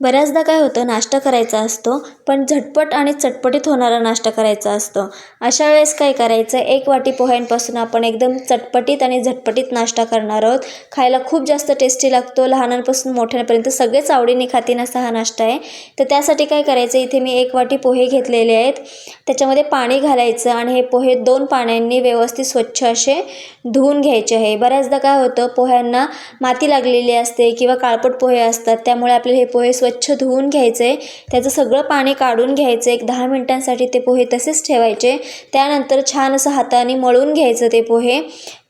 बऱ्याचदा काय होतं नाश्ता करायचा असतो पण झटपट आणि चटपटीत होणारा नाश्ता करायचा असतो. अशा वेळेस काय करायचं एक वाटी पोह्यांपासून आपण एकदम चटपटीत आणि झटपटीत नाश्ता करणार आहोत. खायला खूप जास्त टेस्टी लागतो लहानांपासून मोठ्यांपर्यंत सगळेच आवडीने खातीन असा हा नाश्ता आहे. तर त्यासाठी काय करायचं इथे मी एक वाटी पोहे घेतलेले आहेत. त्याच्यामध्ये पाणी घालायचं आणि हे पोहे दोन पाण्यांनी व्यवस्थित स्वच्छ असे धुवून घ्यायचे आहे. बऱ्याचदा काय होतं पोह्यांना माती लागलेली असते किंवा काळपट पोहे असतात त्यामुळे आपल्याला हे पोहे स्वच्छ धुवून घ्यायचे त्याचं सगळं पाणी काढून घ्यायचं एक दहा मिनटांसाठी ते पोहे तसेच ठेवायचे त्यानंतर छान असं हाताने मळून घ्यायचं ते पोहे.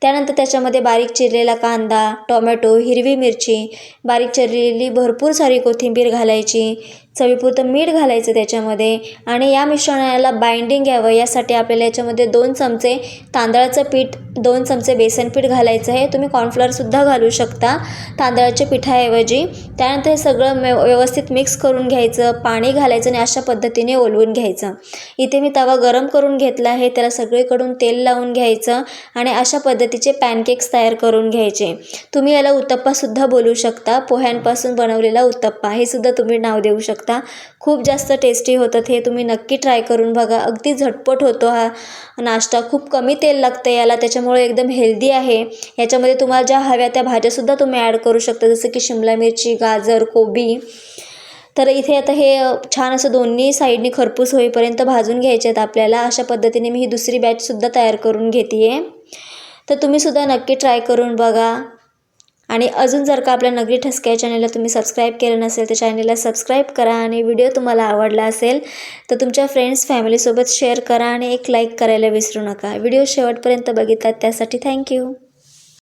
त्यानंतर त्याच्यामध्ये बारीक चिरलेला कांदा टोमॅटो हिरवी मिरची बारीक चिरलेली भरपूर सारी कोथिंबीर घालायची चवीपुरतं मीठ घालायचं त्याच्यामध्ये आणि या मिश्रणाला बाइंडिंग यावं यासाठी आपल्याला याच्यामध्ये दोन चमचे तांदळाचं पीठ दोन चमचे बेसन पीठ घालायचं आहे. तुम्ही कॉर्नफ्लॉवरसुद्धा घालू शकता तांदळाच्या पिठाऐवजी. त्यानंतर हे सगळं व्यव व्यवस्थित मिक्स करून घ्यायचं पाणी घालायचं आणि अशा पद्धतीने ओलवून घ्यायचं. इथे मी तवा गरम करून घेतला आहे. त्याला सगळीकडून तेल लावून घ्यायचं आणि अशा पद्धती पद्धतीचे पॅनकेक्स तयार करून घ्यायचे. तुम्ही याला उत्तप्पासुद्धा बोलू शकता. पोह्यांपासून बनवलेला उत्तप्पा. हे सुद्धा तुम्ही नाव देऊ शकता. खूप जास्त टेस्टी होतं हे. तुम्ही नक्की ट्राय करून बघा. अगदी झटपट होतो हा नाश्ता. खूप कमी तेल लागतं याला. त्याच्यामुळे एकदम हेल्दी आहे. याच्यामध्ये तुम्हाला ज्या हव्या त्या भाज्यासुद्धा तुम्ही ॲड करू शकता. जसं की शिमला मिरची गाजर कोबी. तर इथे आता हे छान असं दोन्ही साईडनी खरपूस होईपर्यंत भाजून घ्यायचे आहेत आपल्याला. अशा पद्धतीने मी ही दुसरी बॅचसुद्धा तयार करून घेते आहे तर तुम्हीसुद्धा नक्की ट्राय करून बघा. आणि अजून जर का आपल्या नगरी ठसक्या चॅनलला तुम्ही सबस्क्राईब केलं नसेल तर चॅनलला सबस्क्राईब करा आणि व्हिडिओ तुम्हाला आवडला असेल तर तुमच्या फ्रेंड्स फॅमिलीसोबत शेअर करा आणि एक लाईक करायला विसरू नका. व्हिडिओ शेवटपर्यंत बघितलात त्यासाठी थँक्यू